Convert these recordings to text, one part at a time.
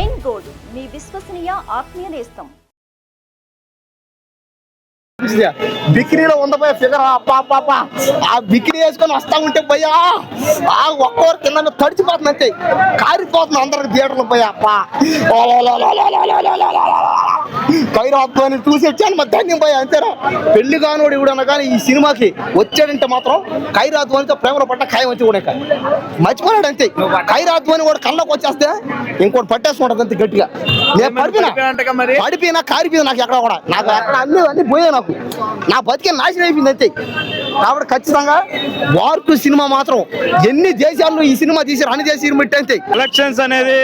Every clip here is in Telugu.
ఎన్ గోల్డ్ మీ విశ్వసనీయ ఆత్మీయ నేస్తం. బిక్రీలో ఉంది పోయా ఫిగర్ పాప ఆ బిక్రీ వేసుకొని వస్తా ఉంటే పోయా ఆ ఒక్కొక్కరు కింద తడిచిపోతుంది అంతే కారిపోతుంది అందరికి థియేటర్లో పోయా కైరాత్వాన్ని చూసి వచ్చాను మా ధన్యం పోయా అంతేరా పెళ్ళి కానోడు కూడా కానీ ఈ సినిమాకి వచ్చాడంటే మాత్రం కైరాత్వానితో ప్రేమలో పట్ట ఖాయం వచ్చి కూడా. మర్చిపోయాడు అంతే కైరాత్వాన్ని కూడా కళ్ళకు వచ్చేస్తే ఇంకోటి పట్టేసుకుంటది అంతే గట్టిగా నేను పడిపోయినా మరి పడిపోయినా కారిపోయింది నాకు ఎక్కడ కూడా నాకు ఎక్కడ అన్ని అన్ని పోయాయి నాకు నా బతికే నాశనం అయిపోయింది అంతే. కాబట్టి ఖచ్చితంగా వార్కు సినిమా మాత్రం ఎన్ని దేశాల్లో ఈ సినిమా తీసి అన్ని దేశాలు పెట్టి అంతే. ఎలక్షన్స్ అనేది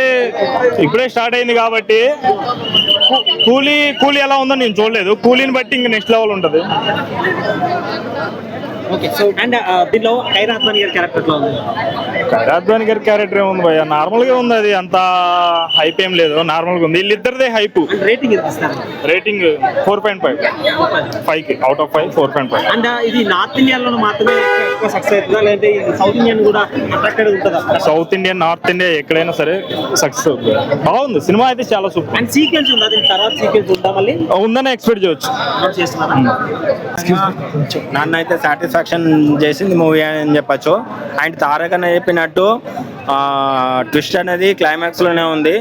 ఇప్పుడే స్టార్ట్ అయింది కాబట్టి కూలీ కూలీ ఎలా ఉందో నేను చూడలేదు. కూలీని బట్టి ఇంక నెక్స్ట్ లెవెల్ ఉంటుంది. అండ్ దీనిలో ఖైరాత్మని గారి క్యారెక్టర్ ఉంది? గారి క్యారెక్టర్ ఏముంది భయ్య? నార్మల్గా ఉంది అది. అంత హైప్ ఏం లేదు. నార్మల్గా ఉంది. వీళ్ళిద్దరిదే hype rating rating four point five ఫైవ్కి. Out of five four point five and ఇది నార్త్ ఇండియాలో మాత్రమే ఎక్కువ సక్సెస్ అవుతుందా లేదంటే సౌత్ ఇండియన్ కూడా అట్రాక్టెడ్ ఉంటుందా? సౌత్ ఇండియన్ నార్త్ ఇండియా ఎక్కడైనా సరే సక్సెస్ అవుతుంది. బాగుంది. సినిమా అయితే చాలా సూపర్. అండ్ సీక్వెన్స్ ఉందా? దీని తర్వాత సీక్వెన్స్ ఉందా మళ్ళీ? ఉందని ఎక్స్పెక్ట్ చేయొచ్చు. నన్ను అయితే సాటిస్ఫాక్షన్ చేసింది మూవీ అని చెప్పచ్చు. అండ్ తారక్ అని చెప్పినట్టు ట్విస్ట్ అనేది క్లైమాక్స్లోనే ఉంది.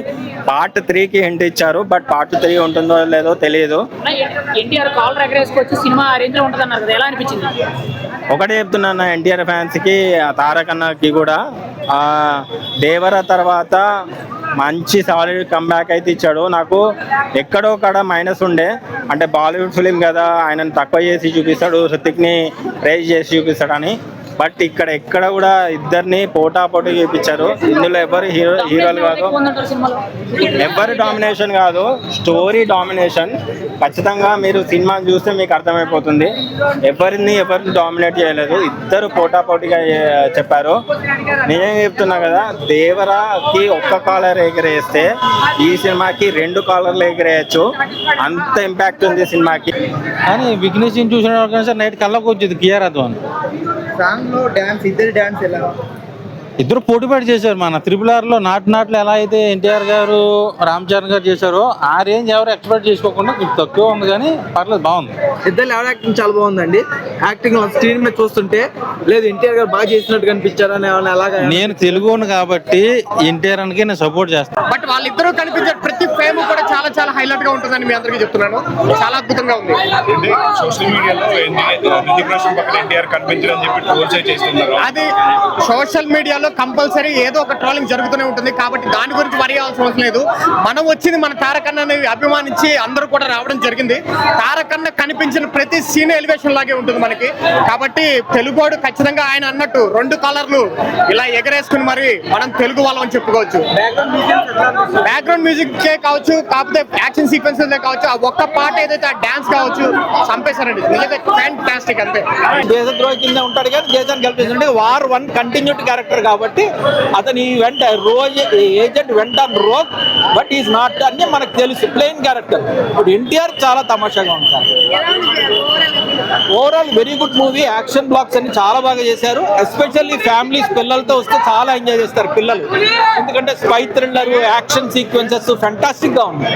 పార్ట్ త్రీకి హింట్ ఇచ్చారు బట్ పార్ట్ త్రీ ఉంటుందో లేదో తెలియదు ఎన్టీఆర్ కాల్ ఎగరేసుకొచ్చి సినిమా ఆ రేంజ్లో ఉంటుంది అన్నారు కదా ఎలా అనిపించింది? ఒకటే చెప్తున్నాను ఎన్టీఆర్ ఫ్యాన్స్కి ఆ తారక్ అన్నకి కూడా ఆ దేవర తర్వాత మంచి సాలిడ్ కంబ్యాక్ అయితే ఇచ్చాడు. నాకు ఎక్కడో కాడ మైనస్ ఉండే. అంటే బాలీవుడ్ ఫిలిం కదా ఆయనను తక్కువ చేసి చూపిస్తాడు హృతిక్ని రేజ్ చేసి చూపిస్తాడని. బట్ ఇక్కడ ఎక్కడ కూడా ఇద్దరిని పోటాపోటీ చూపించారు. ఇందులో ఎవరు హీరో హీరోలు కాదు. ఎవరి డామినేషన్ కాదు స్టోరీ డామినేషన్. ఖచ్చితంగా మీరు సినిమా చూస్తే మీకు అర్థమైపోతుంది. ఎవరిని ఎవరిని డామినేట్ చేయలేదు. ఇద్దరు పోటాపోటీగా చెప్పారు. నేనేం చెప్తున్నా కదా దేవరాకి ఒక్క కాలర్ ఎగిరేస్తే ఈ సినిమాకి రెండు కాలర్లు ఎగిరేయచ్చు. అంత ఇంపాక్ట్ ఉంది సినిమాకి. కానీ విఘ్నేష్ చూసిన నైట్ కళ్ళకు వచ్చింది కియర్ అద్వాన్ సాంగ్లో డాన్స్ ఇద్దరు డ్యాన్స్ ఎలా? ఇద్దరు పోటీపడి చేశారు మన త్రిపుల్ ఆర్లో నాటు నాట్లు ఎలా అయితే ఎన్టీఆర్ గారు రామ్ చరణ్ గారు చేశారో ఆ రేంజ్ ఎవరు ఎక్స్పెక్ట్ చేసుకోకుండా కొంచెం తక్కువ ఉంది కానీ పర్లేదు బాగుంది. ఇద్దరు ఎవరి యాక్టింగ్ చాలా బాగుందండి. యాక్టింగ్ స్క్రీన్ మీద చూస్తుంటే లేదు ఎన్టీఆర్ గారు బాగా చేసినట్టు కనిపించారని అలాగా నేను తెలుగును కాబట్టి ఎన్టీఆర్ అనికి నేను సపోర్ట్ చేస్తాను బట్ వాళ్ళిద్దరూ కనిపించే ప్రతి ఫ్రేమ్ కూడా చాలా చాలా హైలైట్గా ఉంటుందని మీ అందరికీ చెప్తున్నాను. చాలా అద్భుతంగా ఉంది. సోషల్ మీడియాలో రితిక్ రోషన్ పక్కన ఎన్టీఆర్ కనిపించడం చెప్పి ట్రోల్స్ చేస్తున్నారు? అది సోషల్ మీడియాలో కంపల్సరీ ఏదో ఒక ట్రోలింగ్ జరుగుతూనే ఉంటుంది కాబట్టి దాని గురించి వరి అవ్వాల్సిన అవసరం లేదు. మనం వచ్చింది మన తారకన్నని అభిమానించి అందరూ కూడా రావడం జరిగింది. తారకన్న కనిపించిన ప్రతి సీన్ ఎలివేషన్ లాగే ఉంటుంది మనకి. కాబట్టి తెలుగోడు ఖచ్చితంగా ఆయన అన్నట్టు రెండు కలర్లు ఇలా ఎగరేసుకుని మరి మనం తెలుగు వాళ్ళం అని చెప్పుకోవచ్చు. బ్యాక్గ్రౌండ్ మ్యూజిక్ కావచ్చు కాకపోతే యాక్షన్ సీక్వెన్స్ కావచ్చు ఆ ఒక్క పాట ఏదైతే ఆ డాన్స్ కావచ్చు చంపేశారండి. నిజంగా ఫ్యాంటాస్టిక్ అంతే. దేశద్రోహి కింద ఉంటాడు కానీ దేశాన్ని గెలిపిస్తుంటే వార్ వన్ కంటిన్యూట్ క్యారెక్టర్ కాబట్టి అతని వెంట రోజు ఏజెంట్ వెంట రోజ్ బట్ ఈస్ నాట్ అని మనకు తెలుసు ప్లెయిన్ క్యారెక్టర్. ఇప్పుడు ఎన్టీఆర్ చాలా తమాషాగా ఉంటారు. Overall very good movie action blocks అన్ని చాలా బాగా చేశారు. ఎస్పెషల్లీ ఫ్యామిలీస్ పిల్లలతో వస్తే చాలా ఎంజాయ్ చేస్తారు పిల్లలు. ఎందుకంటే స్పై థ్రిల్లర్ యాక్షన్ సీక్వెన్సెస్ ఫెంటాస్టిక్గా ఉన్నాయి.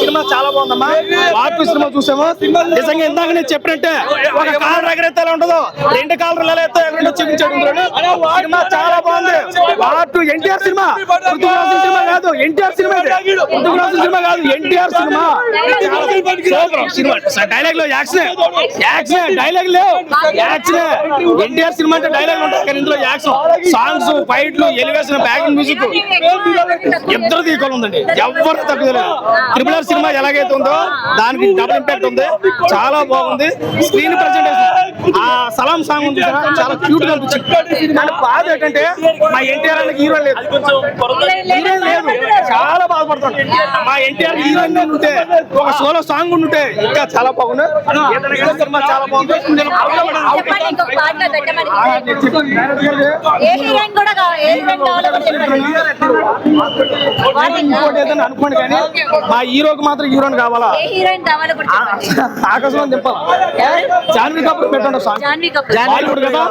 సినిమా చాలా బాగుందమ్మా. వార్పు సినిమా చూసాము నిజంగా ఇందాక నేను చెప్పినట్టే ఒక కాలర్ ఎగరైతే ఎలా ఉంటుందో రెండు కాలర్ ఎలా అయితే ఎగరంటో చూపించాడు. సినిమా చాలా బాగుంది. వార్పు ఎన్టీఆర్ సినిమా. సినిమా కాదు ఎన్టీఆర్ సినిమా సినిమా కాదు ఎన్టీఆర్ సినిమా. సినిమా. డైలాగ్లో యాక్షన్. యాక్షన్. డైలాగ్ లేవు. యాక్షన్. ఎన్టీఆర్ సినిమా అంటే డైలాగ్ ఉంటుంది. కానీ ఇందులో యాక్షన్ సాంగ్స్ ఫైట్లు ఎలివేషన్ బ్యాకింగ్ మ్యూజిక్ ఇద్దరు ఈక్వల్ ఉందండి ఎవరు తెలియదు ట్రిపుల్ ఆర్ సినిమా ఎలాగైతే ఉందో దానికి డబుల్ ఇంపాక్ట్ ఉంది. చాలా బాగుంది. స్క్రీన్ ప్రెజెంటేషన్ ఆ సలాం సాంగ్ ఉంది? చాలా క్యూట్గా అనిపించింది. కానీ బాధ ఏంటంటే మా ఎన్టీఆర్ అన్నకి హీరో లేదు. హీరోయిన్ లేదు. చాలా బాధపడుతున్నాడు. మా ఎన్టీఆర్ హీరోయిన్ ఉంటే ఒక సోలో సాంగ్ ఉంటే ఇంకా చాలా బాగుంది. చాలా బాగుంది. చెప్పండి ఇంకొక పాటలో పెట్టమని ఏ హీరోయిన్ కూడా కావాలి ఏ హీరోయిన్ కావాలో కూడా చెప్పండి. ఇంకోటి ఏదైనా అనుకోండి కానీ మా హీరోకి మాత్రం హీరోయిన్ కావాలా? ఏ హీరోయిన్ కావాలో కూడా ఆకాశంలో దింపాలా జాన్వీ కపూర్ పెట్టండి సాంగ్ జాన్వీ కపూర్. కదా?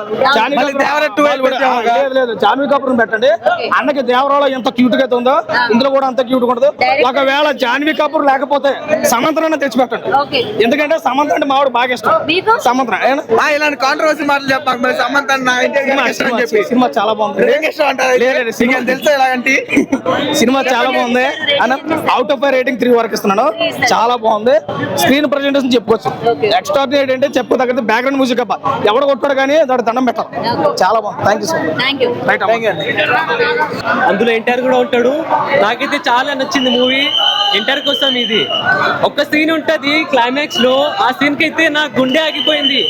లేదు లేదు. జాన్వీ కపూర్ పెట్టండి. అన్నకి దేవరాలో ఎంత క్యూట్గా అయితే ఉందో ఇందులో కూడా అంత క్యూట్ ఉండదు. ఒకవేళ జాన్వీ కపూర్ లేకపోతే సమంతరాన్ని తెచ్చి పెట్టండి ఓకే. ఎందుకంటే సమంత అంటే మావాడు బాగా ఇష్టం. మీకు? సమంత ఏనా? ఇలాంటి కాంట్రవర్సీ మాటలు చెప్పాక. మరి సమంత సినిమా చాలా బాగుంది. సినిమా తెలుసా ఇలాంటి సినిమా చాలా బాగుంది. అన్న అవుట్ ఆఫ్ రేటింగ్ త్రీ వరకు ఇస్తున్నాను. చాలా బాగుంది. స్క్రీన్ ప్రజెంటేషన్ చెప్పుకోవచ్చు. ఎక్స్ట్రాడినరీ అంటే చెప్పదగ్గది బ్యాక్గ్రౌండ్ మ్యూజిక్ అప్ప ఎవడ కొట్టాడు కానీ దాని దండం పెట్టాలి చాలా బాగుంది. థ్యాంక్ యూ సో మచ్ అందులో ఎన్టీఆర్ కూడా ఉంటాడు. నాకైతే చాలా నచ్చింది మూవీ ఎన్టీఆర్ కోసం ఇది. ఒక్క సీన్ ఉంటది క్లైమాక్స్లో. ఆ సీన్కి అయితే నా గుండె ఆగిపోయింది.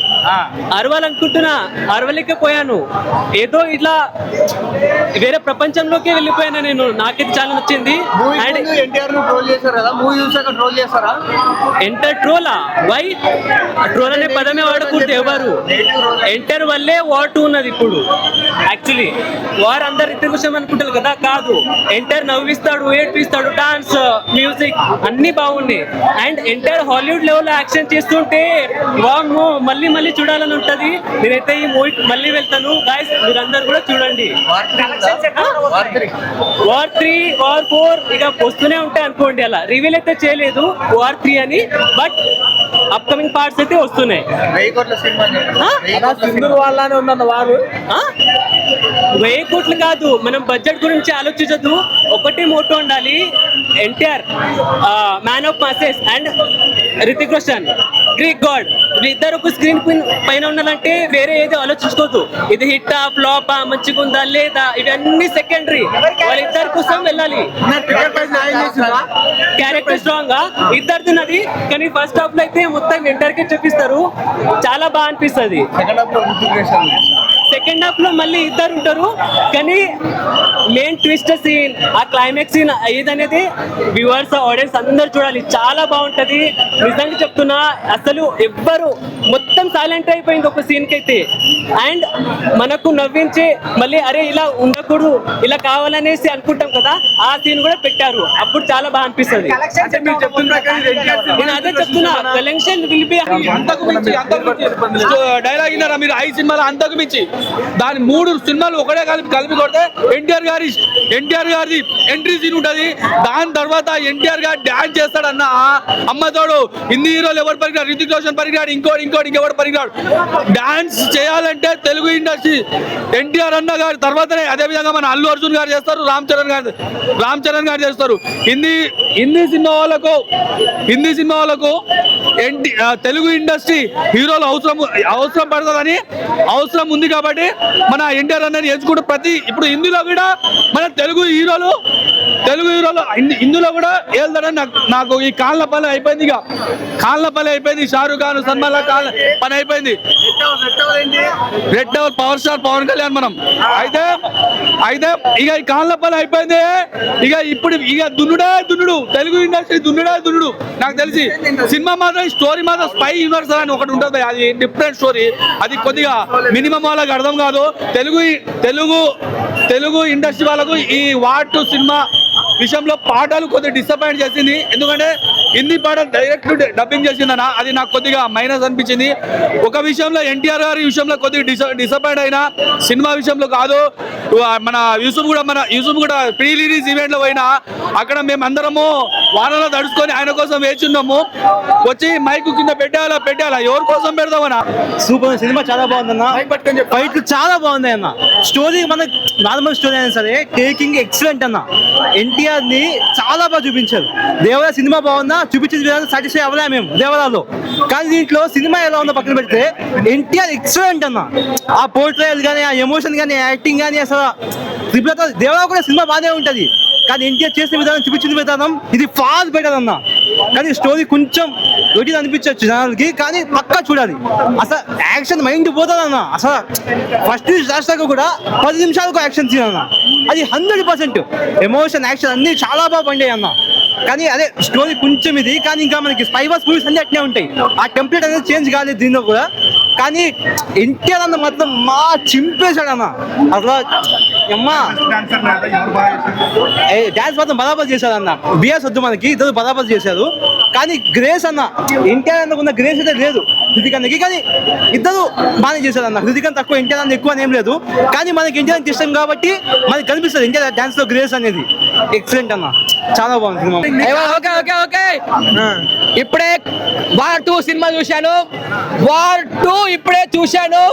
అరవాలనుకుంటున్నా. అరవలేకపోయాను. ఏదో ఇట్లా వేరే ప్రపంచంలోకి వెళ్ళిపోయాను నేను. నాకైతే చాలా నచ్చింది. అండ్ ఎన్టీఆర్ను ట్రోల్ చేశారు కదా? మూవీ చూసాక ట్రోల్ చేస్తారా? ఎంటర్ ట్రోలా వై ట్రోల్ అనే పదమే వాడకూడదు ఎవరు? ఎంటర్ వల్లే వార్ టూ ఉన్నది ఇప్పుడు. యాక్చువల్లీ వార్ అందరు ఇద్దరు విషయం అనుకుంటారు కదా? కాదు. ఎంటర్ నవ్విస్తాడు ఏడ్పిస్తాడు డాన్స్ మ్యూజిక్ అన్ని బాగున్నాయి. And enter Hollywood level action చేస్తుంటే వామ్మో మళ్ళీ మళ్ళీ చూడాలని ఉంటది. నేనైతే ఈ మూవీ మళ్ళీ వెళ్తాను. గాయస్ మీరందరూ కూడా చూడండి. వార్ త్రీ వార్ ఫోర్ ఇక వస్తూనే ఉంటాయి అనుకోండి అలా. రివీల్ అయితే చేయలేదు వార్ త్రీ అని బట్ అప్కమింగ్ పార్ట్స్ అయితే వస్తున్నాయి. వెయ్యి కోట్ల కాదు మనం బడ్జెట్ గురించి ఆలోచించదు ఒకటి మోటో ఉండాలి NTR man of masses and Hrithik Roshan Greek god వీళ్ళిద్దరు ఒక స్క్రీన్ పైన ఉన్నారంటే వేరే ఏదో ఆలోచించుకోవద్దు. ఇది హిట్ ఫ్లాప్ మంచిగా ఉందా లేదా? ఇవన్నీ సెకండరీ వాళ్ళిద్దరి కోసం వెళ్ళాలి. క్యారెక్టర్ స్ట్రాంగ్గా ఇద్దరిది కానీ ఫస్ట్ హాఫ్లో అయితే మొత్తం ఇంటర్కే కి చూపిస్తారు. చాలా బాగా అనిపిస్తుంది. సెకండ్ హాఫ్లో మళ్ళీ ఇద్దరు ఉంటారు. కానీ మెయిన్ ట్విస్ట్ సీన్ ఆ క్లైమాక్స్ సీన్ ఏదనేది వ్యూవర్స్ ఆడియన్స్ అందరు చూడాలి. చాలా బాగుంటది. నిజంగా చెప్తున్నా అసలు ఎవ్వరు మొత్తం సైలెంట్ అయిపోయింది ఒక సీన్కి అయితే అండ్ మనకు నవ్వించి మళ్ళీ అరే ఇలా ఉండకూడదు ఇలా కావాలనేసి అనుకుంటాం కదా ఆ సీన్ కూడా పెట్టారు. అప్పుడు చాలా బాగా అనిపిస్తుంది. నేను అదే చెప్తున్నా కలెక్షన్ విల్ బి అంతకు మించి అంతకు మించి. డైలాగ్ విన్నారా మీరు? ఐదు సినిమాలు అంతకు మించి. దాని మూడు సినిమాలు ఒకటే కలిపి కలిపి కొడితే ఎన్టీఆర్ గారి ఎన్టీఆర్ గారిది ఎంట్రీ సీన్ ఉంటుంది. దాని తర్వాత ఎన్టీఆర్ గారు డాన్స్ చేస్తాడన్న అమ్మతోడు హిందీ హీరోలు ఎవరు పరిగినాడు రితిక్ రోషన్ పరిగినాడు ఇంకోటి ఇంకోటి ఇంకెవరు పరిగినాడు డాన్స్ చేయాలంటే తెలుగు ఇండస్ట్రీ ఎన్టీఆర్ అన్న గారి తర్వాతనే అదే విధంగా మన అల్లు అర్జున్ గారు చేస్తారు రామ్ చరణ్ గారు రామ్ చరణ్ గారు చేస్తారు. హిందీ హిందీ సినిమా వాళ్ళకు హిందీ సినిమా వాళ్ళకు ఎన్టీ తెలుగు ఇండస్ట్రీ హీరోలు అవసరం అవసరం పడుతుందని అవసరం ఉంది కాబట్టి మన ఎన్టీఆర్ అన్నని ఎంచుకుంటూ ప్రతి ఇప్పుడు హిందీలో కూడా మన తెలుగు హీరోలు తెలుగు హీరోలు హిందీ- హిందీలో కూడా వెళ్తాడని నాకు నాకు ఈ కాళ్ళ పని అయిపోయింది ఇక. కాళ్ళ పని అయిపోయింది. షారూక్ ఖాన్ సల్మాన్ కాళ్ళ పని అయిపోయింది. Red our power star Pawan Kalyan మనం. అయితే అయితే ఇక ఈ కాళ్ళ పని అయిపోయింది. ఇక ఇప్పుడు ఇక దున్నుడే దున్నుడు. తెలుగు ఇండస్ట్రీ దున్నుడే దున్నుడు. నాకు తెలిసి సినిమా మాత్రం స్టోరీ మాత్రం స్పై యూనివర్సల్ అని ఒకటి ఉంటుంది. అది డిఫరెంట్ స్టోరీ. అది కొద్దిగా మినిమం వాళ్ళ అర్థం కాదు. తెలుగు తెలుగు తెలుగు ఇండస్ట్రీ వాళ్ళకు ఈ వాటు సినిమా విషయంలో పాటలు కొద్దిగా డిసప్పాయింట్ చేసింది. ఎందుకంటే హిందీ పాటలు డైరెక్ట్ డబ్బింగ్ చేసిందన్న అది నాకు కొద్దిగా మైనస్ అనిపించింది. ఒక విషయంలో ఎన్టీఆర్ గారి విషయంలో కొద్దిగా డిస డిసప్పాయింట్ అయినా సినిమా విషయంలో కాదు మన యూసుఫ్ కూడా మన యూసుఫ్ కూడా ప్రీ రిలీజ్ ఈవెంట్లో పోయినా అక్కడ మేము అందరము వానలో తడుచుకొని ఆయన కోసం వేచి ఉన్నాము. వచ్చి మైక్ కింద పెట్టాలా పెట్టాలా ఎవరి కోసం పెడదామన్నా? సూపర్ సినిమా చాలా బాగుందన్న. ఫైట్ చాలా బాగుంది అన్న. స్టోరీ మన నార్మల్ స్టోరీ అయినా సరే టేకింగ్ ఎక్సలెంట్ అన్న. ఎన్టీఆర్ని చాలా బాగా చూపించారు. దేవరా సినిమా బాగుందా? చూపించిన విధానం సాటిస్ఫై అవ్వలే మేము దేవరాలో కానీ దీంట్లో సినిమా ఎలా ఉందో పక్కన పెడితే ఎన్టీఆర్ ఎక్సలెంట్ అన్న. ఆ పోర్ట్రేయల్ కానీ ఆ ఎమోషన్ కానీ యాక్టింగ్ కానీ అసలు త్రిపుల దేవరా కూడా సినిమా బాగానే ఉంటుంది. కానీ ఎన్టీఆర్ చేసిన విధానం చూపించిన విధానం ఇది ఫాల్ బెటర్ అన్న. కానీ స్టోరీ కొంచెం రొటీన్ అనిపించవచ్చు జనాలకి కానీ పక్కా చూడాలి. అసలు యాక్షన్ మైండ్ పోతుంది అన్న. అసలు ఫస్ట్ నుంచి లాస్ట్ దాకా కూడా పది నిమిషాలకు యాక్షన్ సీన్ అన్న. అది హండ్రెడ్ పర్సెంట్ ఎమోషన్ యాక్షన్ అన్ని చాలా బాగా పండాయి అన్న. కానీ అదే స్టోరీ కొంచెం ఇది కానీ ఇంకా మనకి స్పైవర్స్ మూవీస్ అన్ని అట్నే ఉంటాయి. ఆ టెంప్లెట్ అనేది చేంజ్ కాలేదు దీనిలో కూడా. కానీ ఎన్టీఆర్ అన్న మాత్రం మా చింపేశాడు అన్న అసలు అమ్మా. డాన్స్ మాత్రం బరాబర్ చేశాడు అన్న బిఎస్ వద్దు మనకి ఇద్దరు బరాబర్ చేశారు. కానీ గ్రేస్ అన్న ఎన్టీఆర్ అన్న గ్రేస్ అయితే లేదు. హృతిక్ అన్నకి కానీ ఇద్దరు బాగానే చేశారు అన్న హృతిక్ అన్న తక్కువ ఎన్టీఆర్ అన్న ఎక్కువ అని ఏం లేదు. కానీ మనకి ఎన్టీఆర్ ఇష్టం కాబట్టి మనకి కనిపిస్తుంది ఎన్టీఆర్ డాన్స్లో గ్రేస్ అనేది. ఎక్సలెంట్ అన్న. చాలా బాగుంది సినిమా. ఓకే ఓకే ఓకే ఇప్పుడే వార్ టూ సినిమా చూశాను. వార్ టూ ఇప్పుడే చూశాను.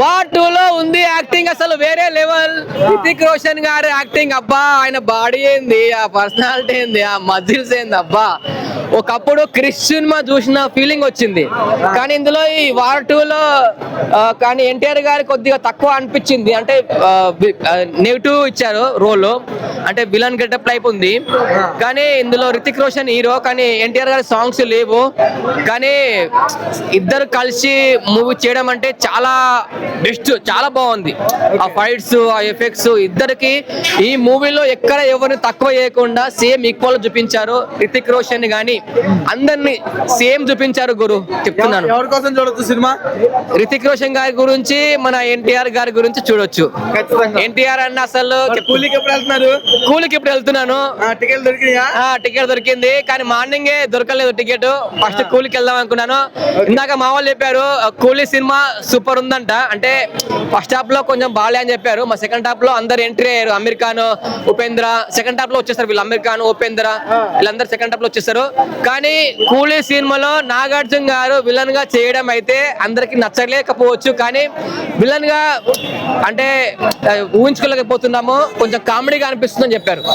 వార్ టూ లో ఉంది యాక్టింగ్ అసలు వేరే లెవెల్ రితిక్ రోషన్ గారి యాక్టింగ్ అబ్బా ఆయన బాడీ ఏంది ఆ పర్సనాలిటీ ఏంది ఆ మజిల్స్ ఏంది అబ్బా. ఒకప్పుడు క్రిష్ సినిమా చూసిన ఫీలింగ్ వచ్చింది. కానీ ఇందులో ఈ వార్ టూ లో ఆ, కానీ ఎన్టీఆర్ గారి కొద్దిగా తక్కువ అనిపించింది. అంటే నెగిటివ్ ఇచ్చారు రోల్ అంటే విలన్ గెటప్ టైప్ ఉంది. కానీ ఇందులో రితిక్ రోషన్ హీరో కానీ ఎన్టీఆర్ గారి సాంగ్స్ లేవు. కానీ ఇద్దరు కలిసి మూవీ చేయడం అంటే చాలా బెస్ట్ చాలా బాగుంది. ఆ ఫైట్స్ ఆ ఎఫెక్ట్స్ ఇద్దరికి ఈ మూవీలో ఎక్కడ ఎవరిని తక్కువ చేయకుండా సేమ్ ఈక్వల్ చూపించారు రితిక్ రోషన్ గాని. అందరినీ సేమ్ చూపించారు గురు చెప్తున్నాను. ఎవరి కోసం చూడొచ్చు సినిమా? రితిక్ రోషన్ గారి గురించి మన ఎన్టీఆర్ గారి గురించి చూడొచ్చు. ఎన్టీఆర్ అన్న అసలు కూలీకి ఎప్పుడు వెళ్తున్నారు? కూలికి ఇప్పుడు వెళ్తున్నాను? టికెట్ టికెట్ దొరికింది కానీ మార్నింగ్ దొరకలేదు టికెట్. ఫస్ట్ కూలికి వెళ్దాం అనుకున్నాను. ఇందాక మా వాళ్ళు చెప్పారు కూలీ సినిమా సూపర్ ఉందంట. అంటే ఫస్ట్ హాఫ్లో కొంచెం బాగాలే అని చెప్పారు మా సెకండ్ హాఫ్లో అందరు ఎంట్రీ అయ్యారు. అమీర్ ఖాన్ ఉపేంద్ర సెకండ్ హాఫ్లో వచ్చేస్తారు వీళ్ళు. అమీర్ ఖాన్ ఉపేంద్ర వీళ్ళందరూ సెకండ్ హాఫ్లో వచ్చేస్తారు. కానీ కూలీ సినిమాలో నాగార్జున గారు విలన్గా చేయడం అయితే అందరికి నచ్చలేకపోవచ్చు. కానీ విలన్గా అంటే ఊహించుకోలేకపోతున్నాము. కొంచెం కామెడీగా అనిపిస్తుందని చెప్పారు.